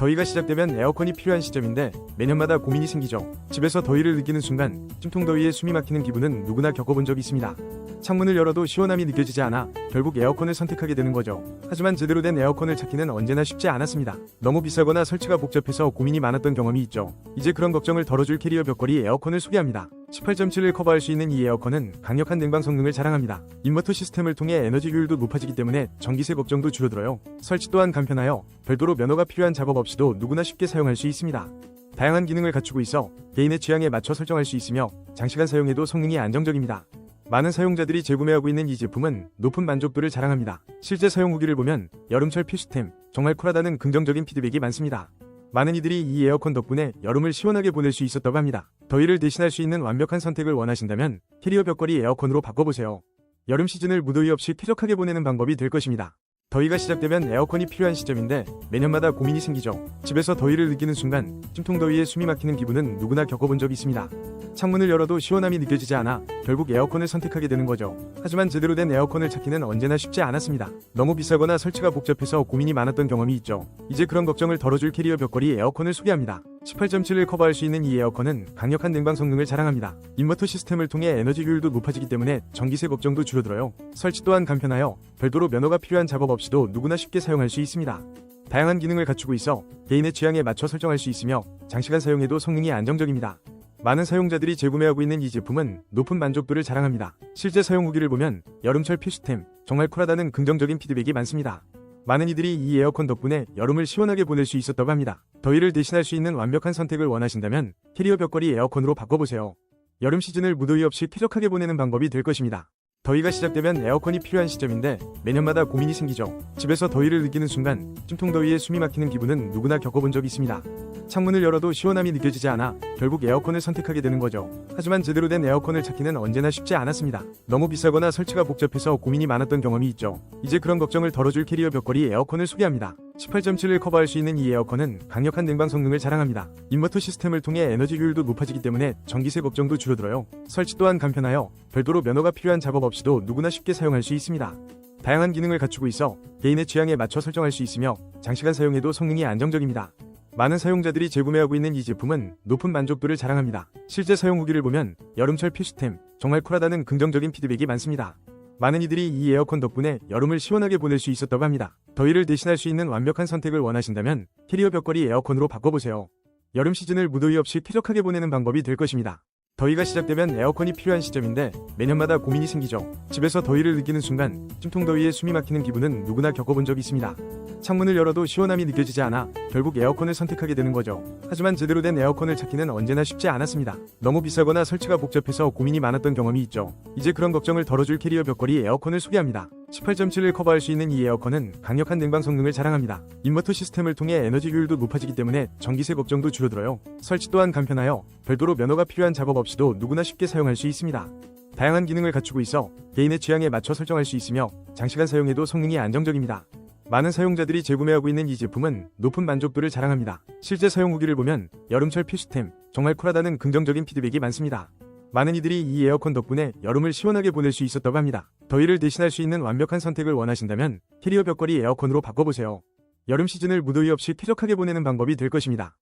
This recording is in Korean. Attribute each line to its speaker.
Speaker 1: 더위가 시작되면 에어컨이 필요한 시점인데 매년마다 고민이 생기죠. 집에서 더위를 느끼는 순간 찜통더위에 숨이 막히는 기분은 누구나 겪어본 적이 있습니다. 창문을 열어도 시원함이 느껴지지 않아 결국 에어컨을 선택하게 되는 거죠. 하지만 제대로 된 에어컨을 찾기는 언제나 쉽지 않았습니다. 너무 비싸거나 설치가 복잡해서 고민이 많았던 경험이 있죠. 이제 그런 걱정을 덜어줄 캐리어 벽걸이 에어컨을 소개합니다. 18.7을 커버할 수 있는 이 에어컨은 강력한 냉방 성능을 자랑합니다. 인버터 시스템을 통해 에너지 효율도 높아지기 때문에 전기세 걱정도 줄어들어요. 설치 또한 간편하여 별도로 면허가 필요한 작업 없이도 누구나 쉽게 사용할 수 있습니다. 다양한 기능을 갖추고 있어 개인의 취향에 맞춰 설정할 수 있으며 장시간 사용해도 성능이 안정적입니다. 많은 사용자들이 재구매하고 있는 이 제품은 높은 만족도를 자랑합니다. 실제 사용 후기를 보면 여름철 필수템, 정말 쿨하다는 긍정적인 피드백이 많습니다. 많은 이들이 이 에어컨 덕분에 여름을 시원하게 보낼 수 있었다고 합니다. 더위를 대신할 수 있는 완벽한 선택을 원하신다면 캐리어 벽걸이 에어컨으로 바꿔보세요. 여름 시즌을 무더위 없이 쾌적하게 보내는 방법이 될 것입니다. 더위가 시작되면 에어컨이 필요한 시점인데 매년마다 고민이 생기죠. 집에서 더위를 느끼는 순간 찜통 더위에 숨이 막히는 기분은 누구나 겪어본 적이 있습니다. 창문을 열어도 시원함이 느껴지지 않아 결국 에어컨을 선택하게 되는 거죠. 하지만 제대로 된 에어컨을 찾기는 언제나 쉽지 않았습니다. 너무 비싸거나 설치가 복잡해서 고민이 많았던 경험이 있죠. 이제 그런 걱정을 덜어줄 캐리어 벽걸이 에어컨을 소개합니다. 18.7을 커버할 수 있는 이 에어컨은 강력한 냉방 성능을 자랑합니다. 인버터 시스템을 통해 에너지 효율도 높아지기 때문에 전기세 걱정도 줄어들어요. 설치 또한 간편하여 별도로 면허가 필요한 작업 없이도 누구나 쉽게 사용할 수 있습니다. 다양한 기능을 갖추고 있어 개인의 취향에 맞춰 설정할 수 있으며 장시간 사용해도 성능이 안정적입니다. 많은 사용자들이 재구매하고 있는 이 제품은 높은 만족도를 자랑합니다. 실제 사용 후기를 보면 여름철 필수템, 정말 쿨하다는 긍정적인 피드백이 많습니다. 많은 이들이 이 에어컨 덕분에 여름을 시원하게 보낼 수 있었다고 합니다. 더위를 대신할 수 있는 완벽한 선택을 원하신다면 캐리어 벽걸이 에어컨으로 바꿔보세요. 여름 시즌을 무더위 없이 쾌적하게 보내는 방법이 될 것입니다. 더위가 시작되면 에어컨이 필요한 시점인데 매년마다 고민이 생기죠. 집에서 더위를 느끼는 순간 찜통 더위에 숨이 막히는 기분은 누구나 겪어본 적이 있습니다. 창문을 열어도 시원함이 느껴지지 않아 결국 에어컨을 선택하게 되는 거죠. 하지만 제대로 된 에어컨을 찾기는 언제나 쉽지 않았습니다. 너무 비싸거나 설치가 복잡해서 고민이 많았던 경험이 있죠. 이제 그런 걱정을 덜어줄 캐리어 벽걸이 에어컨을 소개합니다. 18.7을 커버할 수 있는 이 에어컨은 강력한 냉방 성능을 자랑합니다. 인버터 시스템을 통해 에너지 효율도 높아지기 때문에 전기세 걱정도 줄어들어요. 설치 또한 간편하여 별도로 면허가 필요한 작업 없이도 누구나 쉽게 사용할 수 있습니다. 다양한 기능을 갖추고 있어 개인의 취향에 맞춰 설정할 수 있으며 장시간 사용해도 성능이 안정적입니다. 많은 사용자들이 재구매하고 있는 이 제품은 높은 만족도를 자랑합니다. 실제 사용 후기를 보면 여름철 필수템, 정말 쿨하다는 긍정적인 피드백이 많습니다. 많은 이들이 이 에어컨 덕분에 여름을 시원하게 보낼 수 있었다고 합니다. 더위를 대신할 수 있는 완벽한 선택을 원하신다면 캐리어 벽걸이 에어컨으로 바꿔보세요. 여름 시즌을 무더위 없이 쾌적하게 보내는 방법이 될 것입니다. 더위가 시작되면 에어컨이 필요한 시점인데 매년마다 고민이 생기죠. 집에서 더위를 느끼는 순간 찜통더위에 숨이 막히는 기분은 누구나 겪어본 적이 있습니다. 창문을 열어도 시원함이 느껴지지 않아 결국 에어컨을 선택하게 되는 거죠. 하지만 제대로 된 에어컨을 찾기는 언제나 쉽지 않았습니다. 너무 비싸거나 설치가 복잡해서 고민이 많았던 경험이 있죠. 이제 그런 걱정을 덜어줄 캐리어 벽걸이 에어컨을 소개합니다. 18.7을 커버할 수 있는 이 에어컨은 강력한 냉방 성능을 자랑합니다. 인버터 시스템을 통해 에너지 효율도 높아지기 때문에 전기세 걱정도 줄어들어요. 설치 또한 간편하여 별도로 면허가 필요한 작업 없이도 누구나 쉽게 사용할 수 있습니다. 다양한 기능을 갖추고 있어 개인의 취향에 맞춰 설정할 수 있으며 장시간 사용해도 성능이 안정적입니다. 많은 사용자들이 재구매하고 있는 이 제품은 높은 만족도를 자랑합니다. 실제 사용 후기를 보면 여름철 필수템, 정말 쿨하다는 긍정적인 피드백이 많습니다. 많은 이들이 이 에어컨 덕분에 여름을 시원하게 보낼 수 있었다고 합니다. 더위를 대신할 수 있는 완벽한 선택을 원하신다면 캐리어 벽걸이 에어컨으로 바꿔보세요. 여름 시즌을 무더위 없이 쾌적하게 보내는 방법이 될 것입니다.